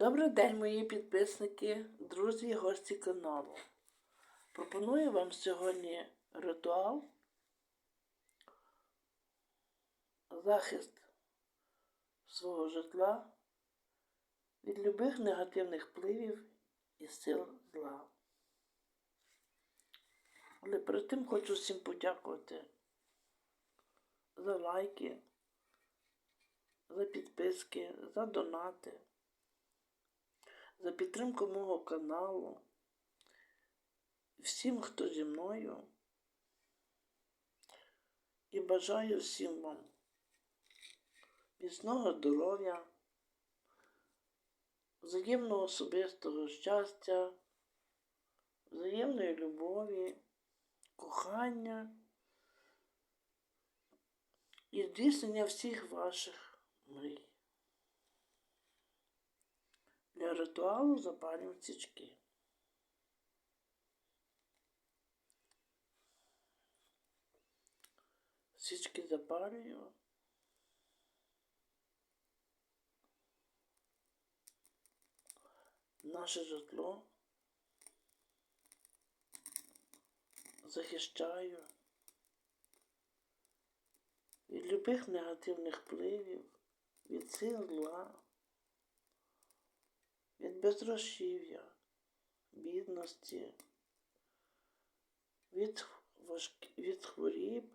Добрий день, мої підписники, друзі і гості каналу. Пропоную вам сьогодні ритуал захист свого житла від любих негативних впливів і сил зла. Але перед тим хочу всім подякувати за лайки, за підписки, за донати за підтримку мого каналу, всім, хто зі мною. І бажаю всім вам міцного здоров'я, взаємного особистого щастя, взаємної любові, кохання і здійснення всіх ваших мрій. Для ритуалу запалюємо свічки. Свічки запалюю. Наше житло захищаю від любих негативних впливів, від сил зла від безгрошів'я, бідності, від, важк... від хворіб,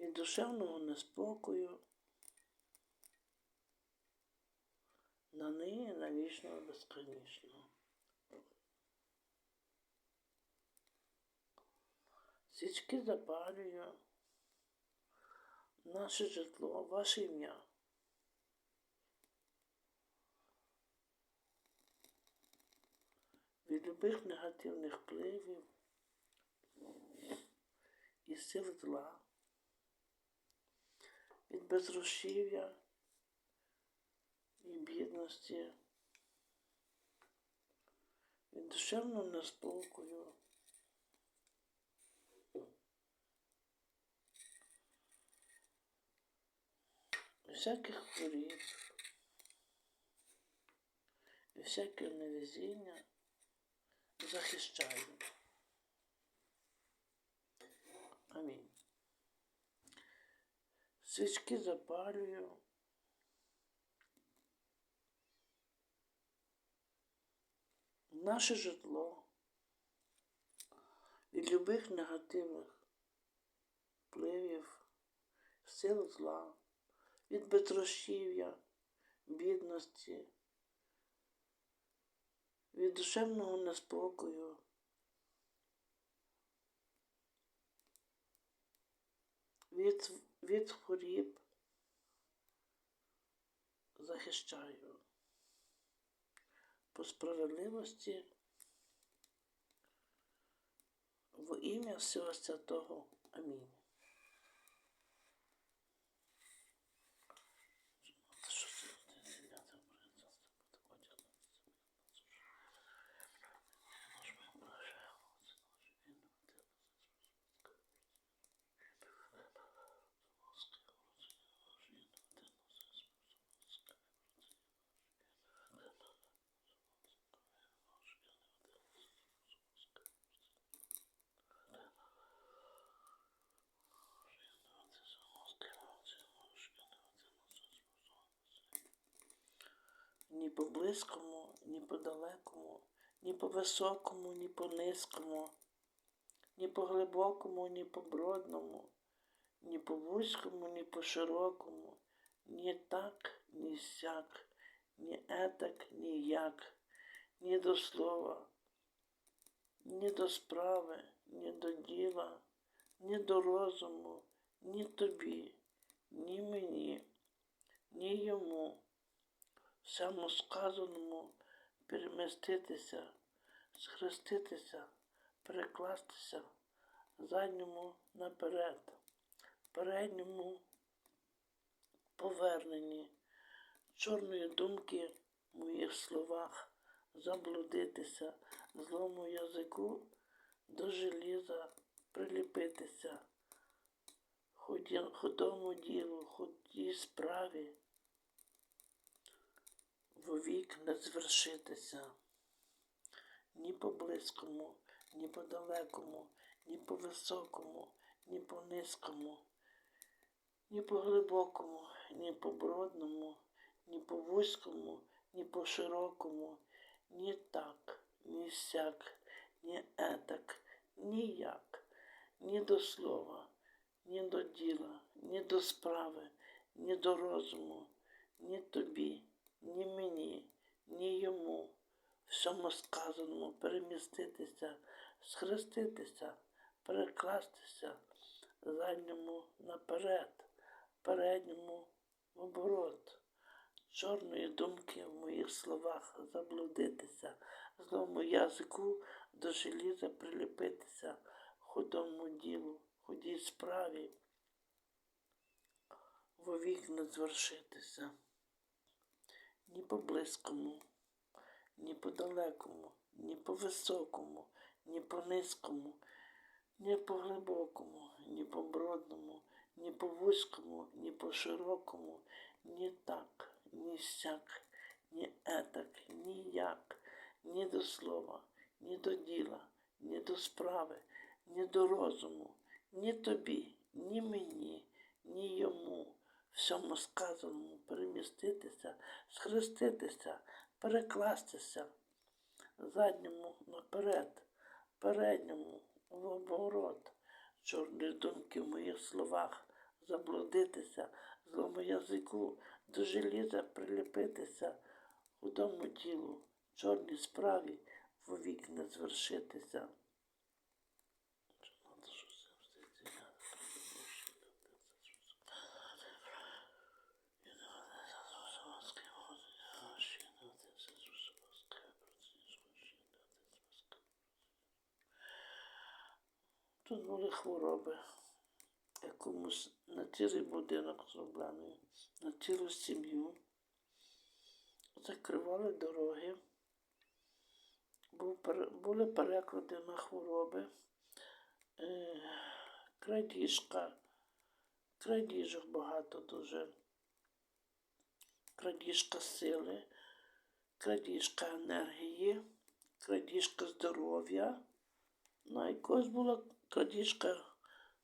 від душевного неспокою, на неї на вічного безконічного. Свічки запалюю, наше житло, ваше ім'я. Від любих негативних впливів і сил зла, від безрушів'я і бідності, від душевного неспокою. Всяких хворіб, і всяке невезіння захищаю. Амінь. Свічки запалюю. Наше житло від любих негативних впливів, сил зла, від безрозчів'я, бідності від душевного неспокою. Від, від хворіб захищаю по справедливості в ім'я всього святого. Амінь. Ні по близькому, ні по далекому, ні по високому, ні по низькому, ні по глибокому, ні по бродному, ні по вузькому, ні по широкому, ні так, ні сяк, ні етак, ні як, ні до слова, ні до справи, ні до діла, ні до розуму, ні тобі, ні мені, ні йому всьому сказаному переміститися, схреститися, перекластися задньому наперед, передньому поверненні, чорної думки в моїх словах, заблудитися, злому язику до желіза приліпитися, ходому ділу, ході справі вовік не звершитися. Ні по близькому, ні по далекому, ні по високому, ні по низькому, ні по глибокому, ні по бродному, ні по вузькому, ні по широкому, ні так, ні сяк, ні етак, ніяк, ні до слова, ні до діла, ні до справи, ні до розуму, ні тобі, ні мені, ні йому, всьому сказаному переміститися, схреститися, перекластися, задньому наперед, передньому в оборот. Чорної думки в моїх словах заблудитися, злому язику до желіза приліпитися, худому ділу, худій справі, вовік не звершитися. Ні по близькому, ні по далекому, ні по високому, ні по низькому, ні по глибокому, ні по бродному, ні по вузькому, ні по широкому, ні так, ні сяк, ні етак, ніяк, ні до слова, ні до діла, ні до справи, ні до розуму, ні тобі, ні мені, ні йому, всьому сказаному переміститися, схреститися, перекластися, задньому наперед, передньому в оборот, чорні думки в моїх словах, заблудитися, злому язику, до желіза приліпитися, худому тілу, чорній справі вовік не звершитися. Тут були хвороби. Якомусь на цілий будинок зроблений, на цілу сім'ю. Закривали дороги. Були переклади на хвороби, е, крадіжка, крадіжок багато дуже, крадіжка сили, крадіжка енергії, крадіжка здоров'я. Ну, а якось була крадіжка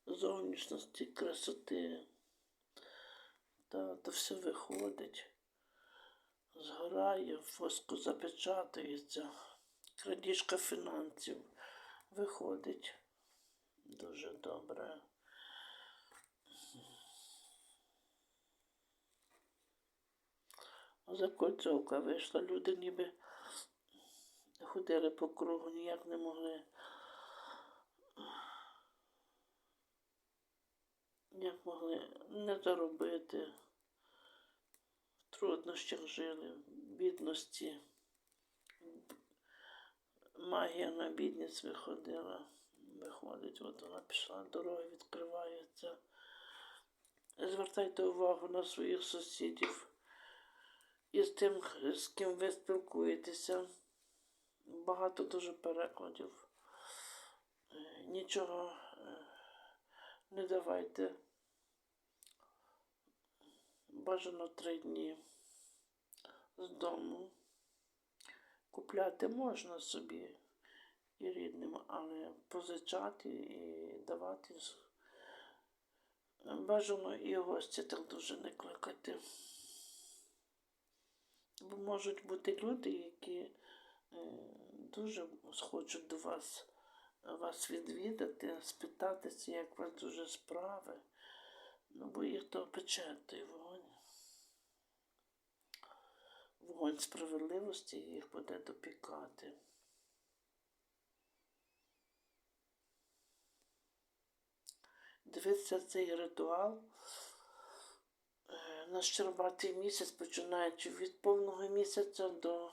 зовнішності, красоти. Та, та все виходить. Згорає, в воску запечатується. Крадіжка фінансів виходить. Дуже добре. Закольцовка вийшла. Люди ніби ходили по кругу, ніяк не могли. Ніяк могли не заробити. В труднощах жили, в бідності. Магія на бідність виходила. Виходить, от вона пішла, дороги відкриваються. Звертайте увагу на своїх сусідів і з тим, з ким ви спілкуєтеся. Багато дуже перекладів. Е, Нічого е, не давайте. Бажано три дні з дому. Купляти можна собі і рідним, але позичати і давати бажано і гості так дуже не кликати. Бо можуть бути люди, які е, дуже схочуть до вас, вас відвідати, спитатися, як у вас дуже справи. Ну, бо їх то пече вогонь. Вогонь справедливості їх буде допікати. Дивіться цей ритуал. Е, На щербатий місяць, починаючи від повного місяця до,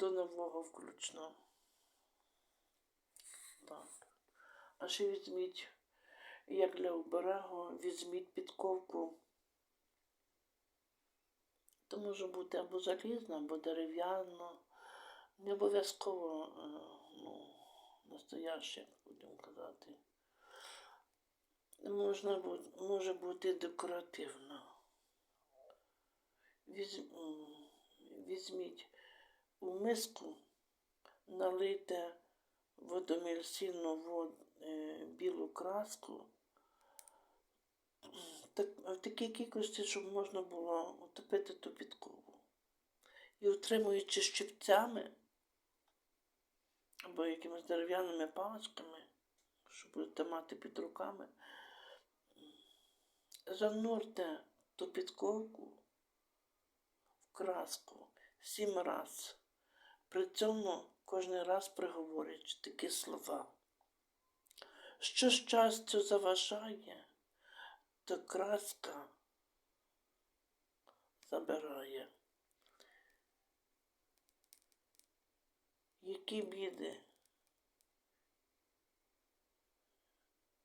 до нового включно. Так. А ще візьміть, як для оберегу, візьміть підковку. То може бути або залізна, або дерев'яна. Не обов'язково е, ну, настояще, будемо казати. Можна бути, може бути декоративна. візь, візьміть у миску, налийте водомільсільну вод, е, білу краску, так, в такій кількості, щоб можна було утопити ту підкову. І утримуючи щипцями або якимись дерев'яними паличками, що будете мати під руками, занурте ту підковку в краску сім раз. При цьому кожен раз приговорюючи такі слова. Що щастю заважає, то краска забирає. Які біди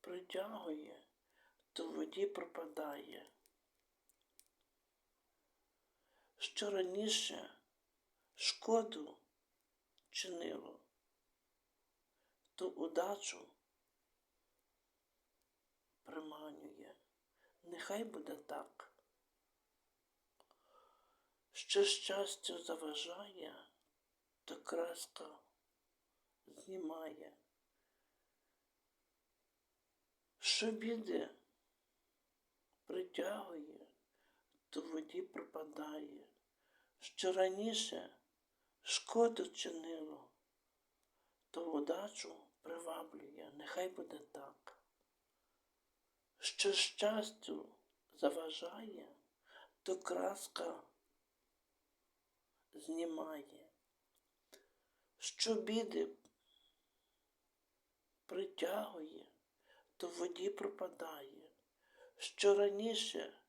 притягує, то в воді пропадає. Що раніше шкоду чинило, то удачу приманює. Нехай буде так. Що щастю заважає, то краска знімає. Що біди притягує, то воді пропадає. Що раніше шкоду чинило, то удачу приваблює, нехай буде так. Що щастю заважає, то краска знімає, що біди притягує, то в воді пропадає, що раніше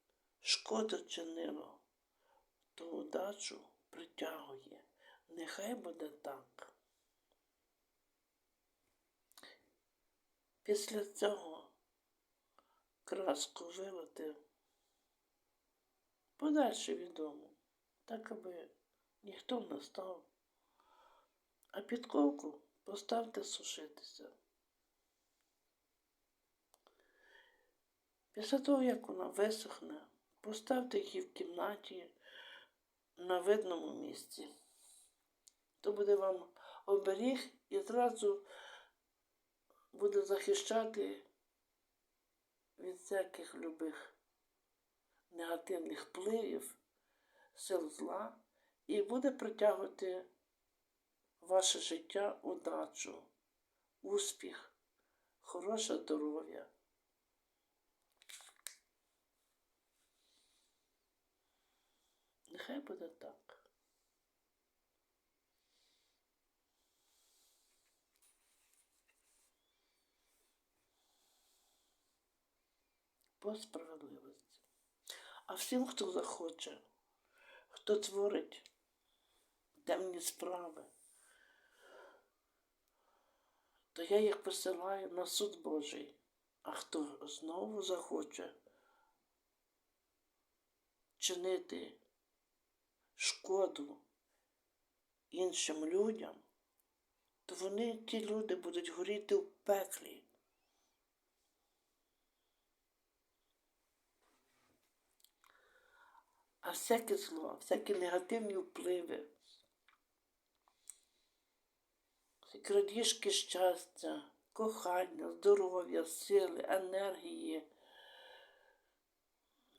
шкоду чинило, то удачу притягує. Нехай буде так. Після цього краску вилити подальше відомо, так аби ніхто не став. А підковку поставте сушитися. Після того, як вона висохне, поставте її в кімнаті на видному місці. То буде вам оберіг і зразу буде захищати від всяких любих негативних впливів, сил зла і буде притягувати ваше життя удачу, успіх, хороше здоров'я. Нехай буде так. По справедливості. А всім, хто захоче, хто творить темні справи, то я їх посилаю на суд Божий. А хто знову захоче чинити шкоду іншим людям, то вони, ті люди, будуть горіти в пеклі. А всяке зло, всякі негативні впливи, крадіжки щастя, кохання, здоров'я, сили, енергії,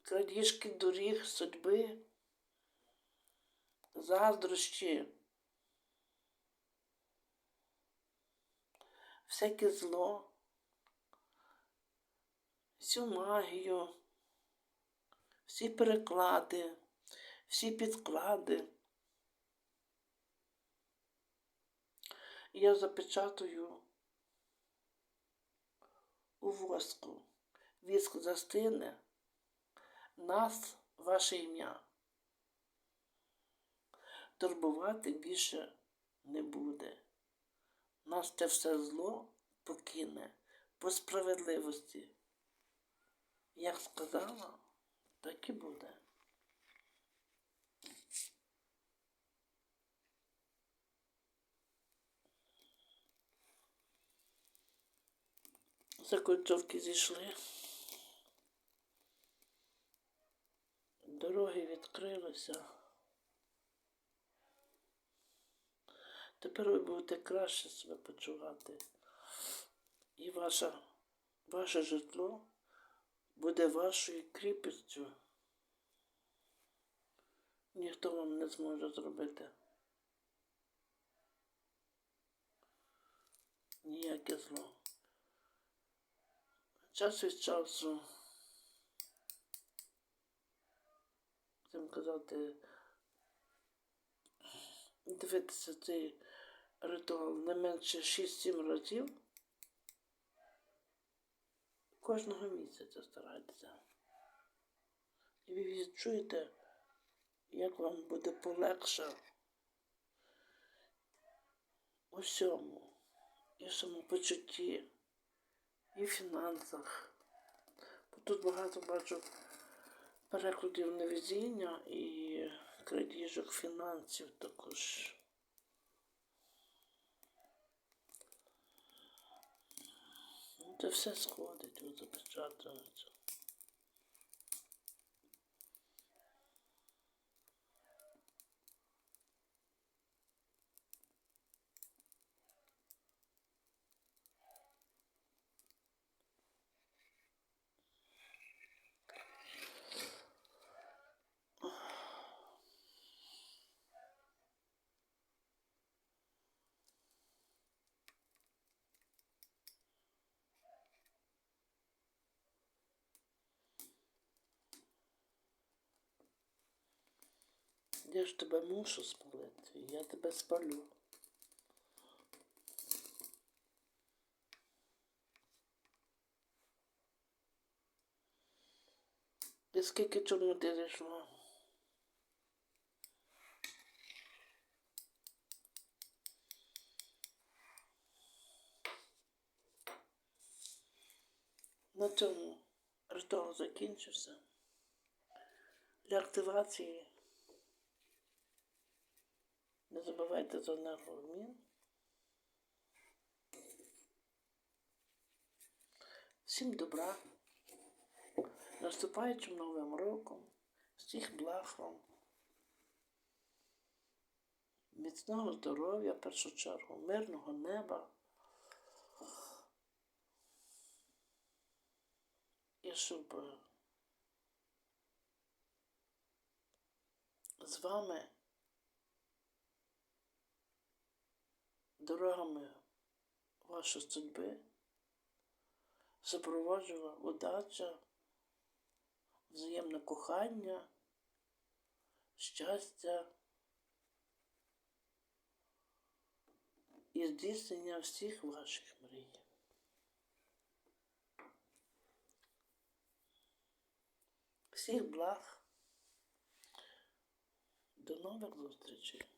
крадіжки доріг, судьби заздрощі, всяке зло, всю магію, всі переклади, всі підклади. Я запечатую у воску. Віск застине, нас ваше ім'я турбувати більше не буде. Нас те все зло покине по справедливості. Як сказала, так і буде. Закольцовки зійшли. Дороги відкрилися. Тепер ви будете краще себе почувати. І ваша, ваше житло буде вашою кріпістю. Ніхто вам не зможе зробити. Ніяке зло. Час від часу, будемо казати, дивитися цей ритуал не менше 6-7 разів. Кожного місяця старайтеся. І ви відчуєте, як вам буде полегше у всьому, і в самопочутті, і в фінансах. Бо тут багато бачу перекладів невезіння і крадіжок фінансів також. Це все сходить, запечатується. Я ж тебе мушу спалити, я тебе спалю. І скільки чому ти зайшла? На цьому ритуал закінчився. Для активації не забувайте за енергообмін. Всім добра. Наступаючим Новим роком. Всіх благ вам. Міцного здоров'я, в першу чергу, мирного неба. І щоб е, з вами дорогами вашої судьби супроводжувала удача, взаємне кохання, щастя і здійснення всіх ваших мрій. Всіх благ. До нових зустрічей.